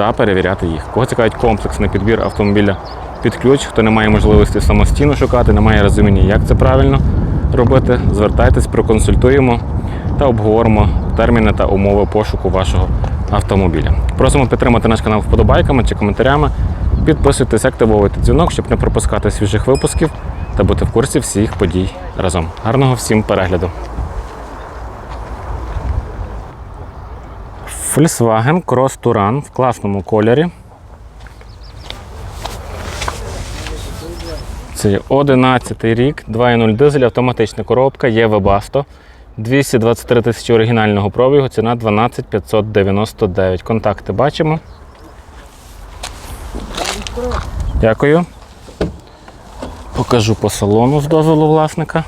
та перевіряти їх. Кого цікавить комплексний підбір автомобіля під ключ, хто не має можливості самостійно шукати, не має розуміння, як це правильно робити, звертайтесь, проконсультуємо та обговоримо терміни та умови пошуку вашого автомобіля. Просимо підтримати наш канал вподобайками чи коментарями. Підписуйтесь, активовуйте дзвінок, щоб не пропускати свіжих випусків та бути в курсі всіх подій разом. Гарного всім перегляду! Volkswagen Cross Touran в класному кольорі. Це 11 рік, 2.0 дизель, автоматична коробка, є Webasto. 223 тисячі оригінального пробігу, ціна 12 599. Контакти бачимо. Дякую. Покажу по салону з дозволу власника.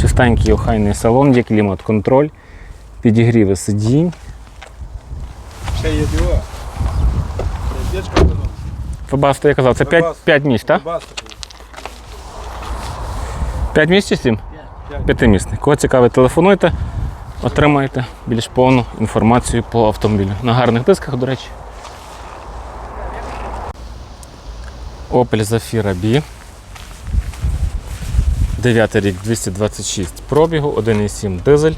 Чистенький охайний салон, є клімат-контроль, підігріви сидінь. Ще є диво. Сердечко воно. Фабасто я казав, це 5, Webasto. 5 місць, так? Баста. 5 місць чи 7? П'ятимісний. Кого цікавить, телефонуйте, отримаєте більш повну інформацію по автомобілю. На гарних дисках, до речі. Opel Zafira B. 9 рік 226 пробігу, 1,7 дизель.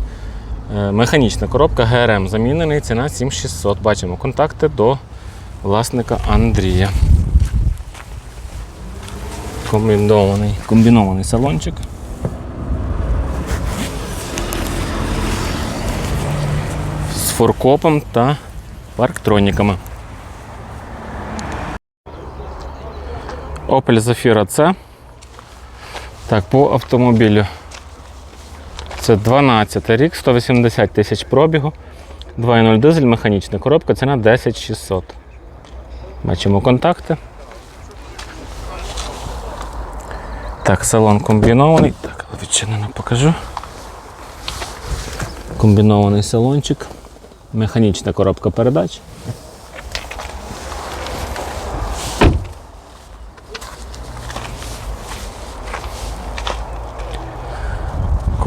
Е, Механічна коробка ГРМ замінений, ціна 7600. Бачимо контакти до власника Андрія. Комбінований, комбінований салончик. з форкопом та парктроніками. Opel Zafira C. Так, по автомобілю. Це 12 рік, 180 тисяч пробігу, 2.0 дизель, механічна коробка, ціна 10600. Бачимо контакти. Так, салон комбінований. Так, відчинено покажу. Комбінований салончик, механічна коробка передач.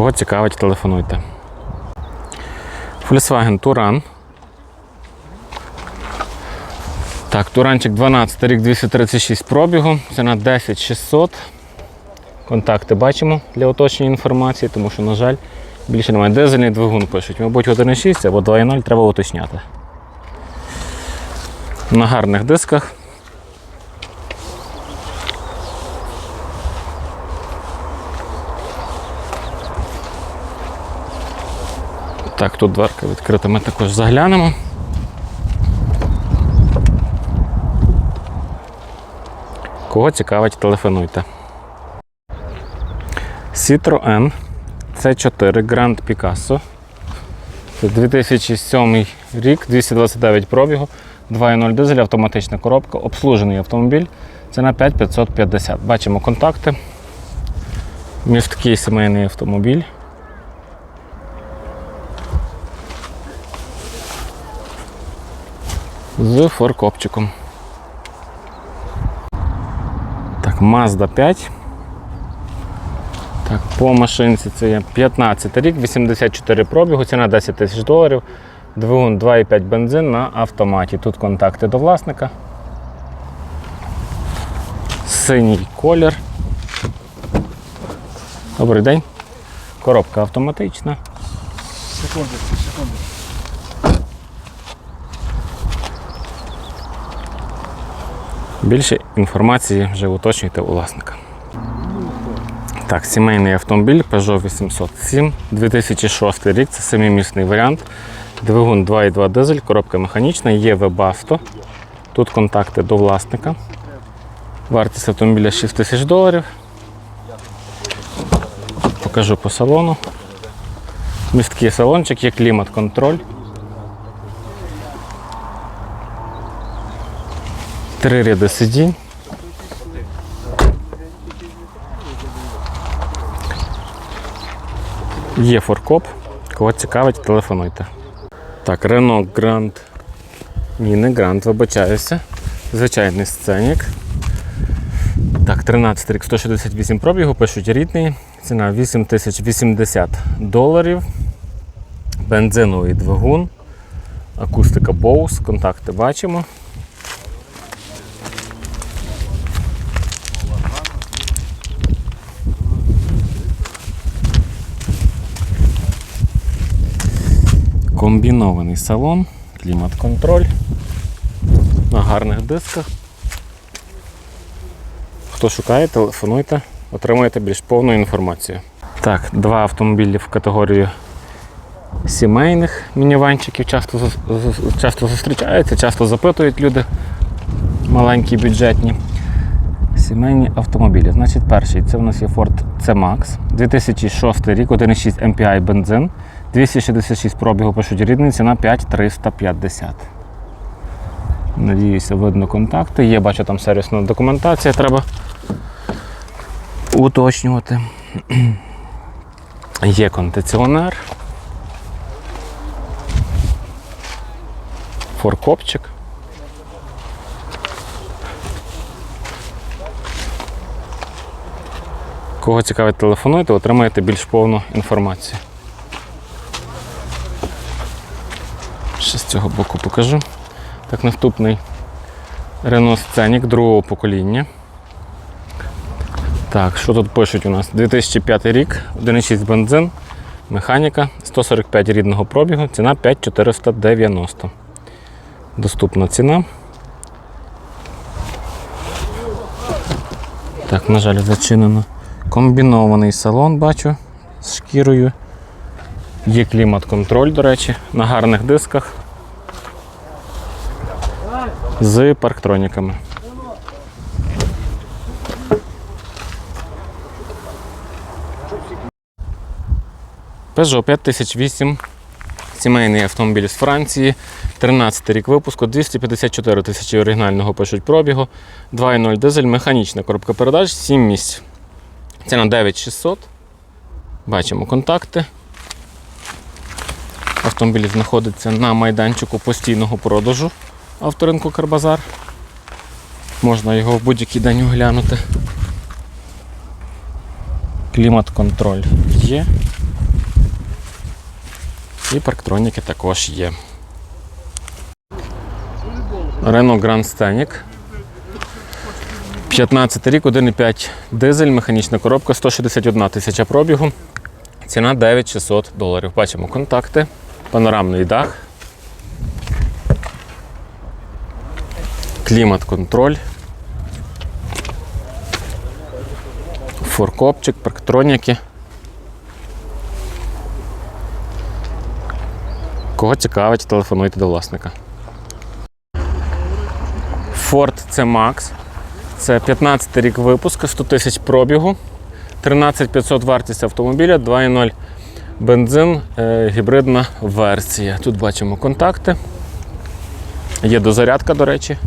Кого цікавить, телефонуйте. Volkswagen Touran. Так, Туранчик 12 рік 236 пробігу, ціна 10600. Контакти бачимо для уточнення інформації, тому що, на жаль, більше немає. Дизельний двигун пишуть. Мабуть, 1,6 або 2,0 треба уточняти. На гарних дисках. Так, тут дверка відкрита, ми також заглянемо. Кого цікавить, телефонуйте. Citroen C4 Grand Picasso. Це 2007 рік, 229 пробігу, 2.0 дизель, автоматична коробка, обслужений автомобіль. Ціна 5550. Бачимо контакти. Місткий сімейний автомобіль. З форкопчиком. Так, Mazda 5. Так, по машинці це є 15 рік, 84 пробігу, ціна 10 тисяч доларів. Двигун 2,5 бензин на автоматі. Тут контакти до власника. Синій колір. Добрий день. Коробка автоматична. Секундочку, секундочку. Більше інформації вже уточнюйте у власника. Так, сімейний автомобіль Peugeot 807, 2006 рік, це семимісний варіант. Двигун 2,2 дизель, коробка механічна, є Webasto. Тут контакти до власника. Вартість автомобіля 6 тисяч доларів. Покажу по салону. Місткий салончик, є клімат-контроль. Три ряди сидінь. Є форкоп. Кого цікавить, телефонуйте. Так, Renault Grand. Ні, не Grand, вибачаюся. Звичайний сценік. Так, 13 рік 168 пробігу, пишуть рідний. Ціна 8080 доларів. Бензиновий двигун. Акустика Bose, контакти бачимо. Комбінований салон, клімат-контроль на гарних дисках. Хто шукає, телефонуйте, отримаєте більш повну інформацію. Так, два автомобілі в категорії сімейних мініванчиків часто, часто зустрічаються, часто запитують люди маленькі бюджетні. Сімейні автомобілі. Значить, перший це у нас є Ford C-Max, 2006 рік, 1,6 MPI бензин, 266 пробігу пишуть рідний, ціна 5350. Надіюся, видно контакти. Є, бачу, там сервісна документація, треба уточнювати. Є кондиціонер. Форкопчик. Кого цікавить, телефонуйте, отримаєте більш повну інформацію. Ще з цього боку покажу. Так, наступний Renault Scenic другого покоління. Так, що тут пишуть у нас? 2005 рік, 1,6 бензин, механіка, 145 рідного пробігу, ціна 5490. Доступна ціна. Так, на жаль, зачинено. Комбінований салон бачу з шкірою. Є клімат-контроль, до речі, на гарних дисках з парктроніками. Peugeot 5008. Сімейний автомобіль з Франції. 13 рік випуску, 254 тисячі оригінального пишуть пробігу, 2.0 дизель, механічна коробка передач, 7 місць. Ціна 9600. Бачимо контакти. Автомобіль знаходиться на майданчику постійного продажу авторинку Карбазар. Можна його в будь-який день оглянути. Клімат-контроль є. І парктроніки також є. Renault Grand Scenic. 15 рік, 1,5 дизель, механічна коробка, 161 тисяча пробігу. Ціна 9600 доларів. Бачимо контакти, панорамний дах, клімат-контроль, форкопчик, парктроніки. Кого цікавить, телефонуйте до власника. Ford C-Max. Це 15 рік випуску, 100 тисяч пробігу, 13500 вартість автомобіля, 2.0 бензин, е, гібридна версія. Тут бачимо контакти. Є дозарядка, до речі.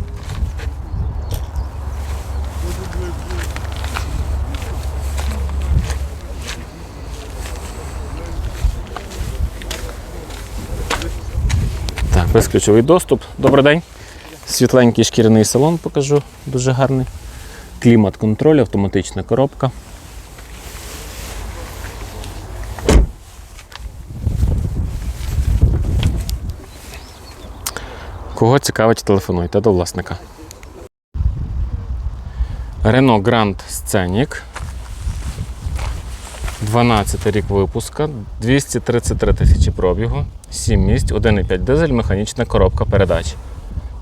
Так, безключовий доступ. Добрий день. Світленький шкіряний салон покажу, дуже гарний. Клімат-контроль, автоматична коробка. Кого цікавить, телефонуйте до власника. Renault Grand Scenic. 12 рік випуска, 233 тисячі пробігу, 7 місць, 1,5 дизель, механічна коробка передач.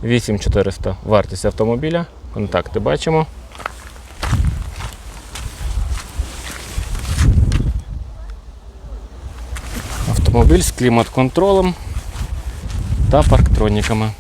8400 вартість автомобіля. Контакти бачимо. Автомобіль з клімат-контролем та парктроніками.